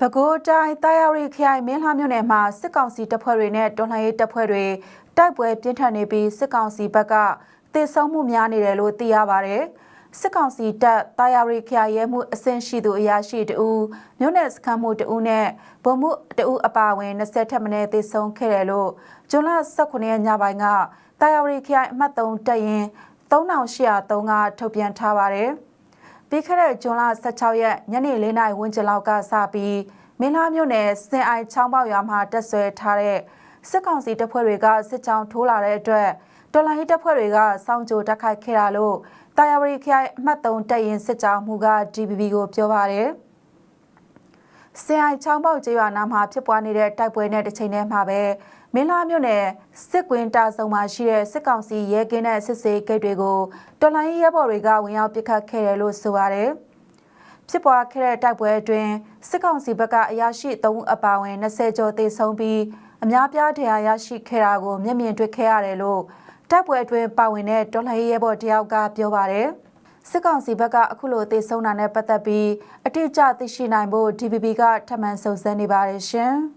ပဲခူးတိုင်းတာယာရီခရိုင်မင်းလှမြို့နယ်မှာစစ်ကောင်စီတပ်ဖွဲ့တွေနဲ့တော်လှန်ရေးတပ်ဖွဲ့တွေတိုက်ပွဲပြင်းထန်နေပြီးစစ်ကောင်စီဘက်ကတေဆုံးမှုများနေတယ်လို့သိရပါတယ်။စစ်ကောင်စီတပ်တာယာရီခရိုင်ရဲမှုအဆင့်ရှိသူအရာရှိတဦးမြို့နယ်စခန်းမှုတဦးနဲ့ဗိုလ်မှုတဦးအပါအဝင်20ထက်မနည်းတေဆုံးခဲ့တယ်လို့ဇွန်လ18ရက်ညပိုင်းကတာယာရီခရိုင်အမှတ်3တပ်ရင်3803ကထုတ်ပြန်ထားပါတယ်။ ပြီးခဲ့တဲ့ဇွန်လ16ရက်ညနေ4နာရီဝန်းကျင်လောက်ကစပြီးမင်းလာမြို့နယ်စင်အိုင်ချောင်းပေါရွာမှာတက်ဆွဲထားတဲ့စစ်ကောင်စီတပ်ဖွဲ့တွေကစစ်ကြောင်းထိုးလာတဲ့အတွက်တော်လိုင်းတပ်ဖွဲ့တွေကစောင့်ကြိုတက်ခိုက်ခဲ့တာလို့တာယာဝရီခရိုင်အမှတ်3တပ်ရင်စစ်ကြောင်းမှုက DBB ကိုပြောပါတယ်။ စင်အိုင်ချောင်းပေါကျေးရွာနားမှာဖြစ်ပွားနေတဲ့တိုက်ပွဲနဲ့တစ်ချိန်တည်းမှာပဲမင်းလာမြို့နယ်စစ်ကွင်းတာဆုံမှာရှိတဲ့စစ်ကောင်စီရဲကင်းတဲ့စစ်စေးဂိတ်တွေကိုတော်လိုင်းရဲဘော်တွေကဝင်ရောက်ပစ်ခတ်ခဲ့တယ်လို့ဆိုပါတယ်။ဖြစ်ပွားခဲ့တဲ့တိုက်ပွဲအတွင်းစစ်ကောင်စီဘက်ကအရာရှိ3ဦးအပါအဝင်20ကျော်သေဆုံးပြီးအများပြားဒဏ်ရာရရှိခဲ့တာကိုမျက်မြင်တွေ့ခဲ့ရတယ်လို့တိုက်ပွဲအတွင်းပါဝင်တဲ့တော်လှန်ရေးရဲဘော်တယောက်ကပြောပါတယ်။ စစ်ကောင်စီဘက်ကအခုလိုသေဆုံးတာနဲ့ပတ်သက်ပြီးအတိအကျသိရှိနိုင်ဖို့ DPP ကထပ်မံစုံစမ်းနေပါတယ်ရှင်။